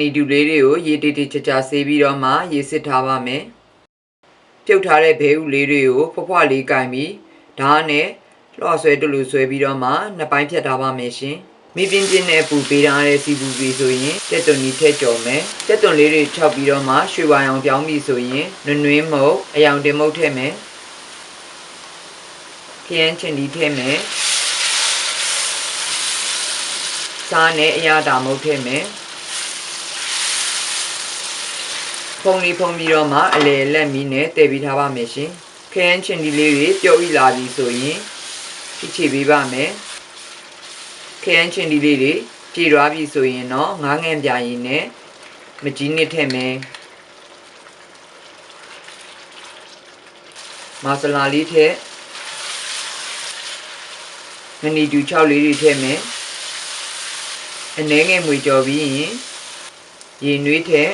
နီတူလေးတွေကိုရေတေတေချာချာဆေးပြီးတော့မှရေစစ်ထားပါမယ်ပြုတ်ထားတဲ့ဘဲဥလေးတွေကိုဖွားဖွားလေးကင်ပြီးဓာတ်နဲ့လွှတ်ဆွဲတလူဆွဲပြီးတော့မှနှစ်ပိုင်းဖြတ်ထားပါမယ်ရှင်မိပြင်းပြင်းနဲ့ပူပေးထားတဲ့စီပူပီဆိုရင်တက်သွန်ကြီးထည့်ကြော်မယ်တက်သွန်လေးတွေခြောက်ပြီးတော့မှရွှေဝါရောင်ပြောင်းပြီးဆိုရင်နွနွင်းမုတ်အယောင်တင်မုတ်ထည့်မယ်ခရမ်းချင်ဒီထည့်မယ်စားနဲ့အရာတာမုတ်ထည့်မယ် ဖုံလေးဖုံပြီးတော့မှအလေလက်မီးနဲ့တည်ပြီးထားပါမယ်ရှင်ခရမ်းချင်ဒီလေးတွေပြုတ်ဤလာပြီဆိုရင်ချီချီပေးပါမယ်ခရမ်းချင်ဒီလေးတွေပြေသွားပြီဆိုရင်တော့ငားငန်ပြရင်နဲ့မကြီးနစ်ထည့်မယ်မဆလာလေးထည့်မနီတူ6လေးတွေထည့်မယ်အနှဲငယ်မွေကြော်ပြီးရင်ရေနွေးထည့်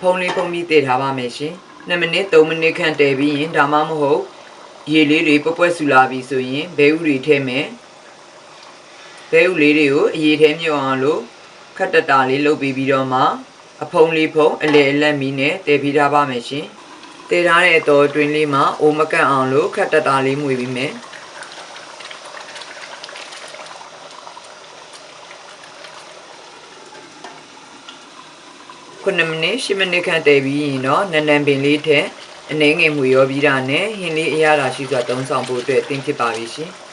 ဖုံးလေးဖုံးပြီးတည်ထားပါမယ်ရှင်2မိနစ်3မိနစ်ခန့်တည်ပြီးရင်ဒါမှမဟုတ်ရေလေးတွေပွက်ပွက်ဆူလာပြီဆိုရင်ဘဲဥတွေထည့်မယ်ဘဲဥလေးတွေကိုအရေထဲမြုပ်အောင်လို့ခက်တတာလေးလုပ်ပြီးပြီးတော့မှအဖုံးလေးဖုံးအလေအလက်မီနဲ့တည်ပြီးထားပါမယ်ရှင်တည်ထားတဲ့အတော်အတွင်းလေးမှာအိုးမကန့်အောင်လို့ခက်တတာလေးမှုပြီးမယ် 9မိနစ်10မိနစ်ခန့်တည်ပြီးရင်တော့နန်နန်ပင်လေးထက်အနှဲငယ်မှုရောပြီးတာနဲ့ဟင်းလေးအရသာရှိစွာသုံးဆောင်ဖို့အတွက်အသင့်ဖြစ်ပါပြီရှင်။